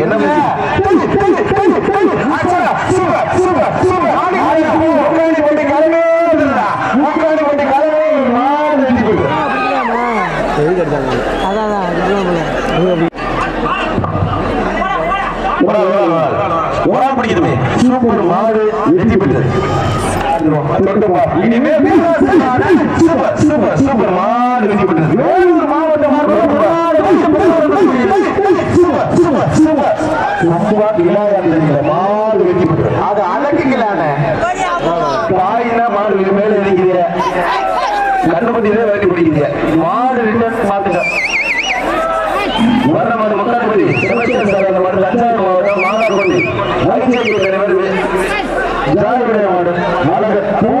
என்னங்க super பிடிக்குதுமே super மாடு வெற்றி பெற்றது இனிமே சூப்பர் சூப்பர் சூப்பர் மாடு வெற்றி வேலூர் மாவட்டம் சூப்பர் சூப்பர் சூப்பர் மாடு வெற்றி அது அழகுங்களான தாயினா மாடு மேல இருக்கிறீங்க கண்டுபத்தியிலே வேண்டி பிடிக்கிறீங்க மாடு ரிட்டர்ன் மாத்துங்க வர்ற மாடு மாடு தஞ்சாவூர் மாவட்டம் மானார்பட்டி தலைவர் வேண்டும்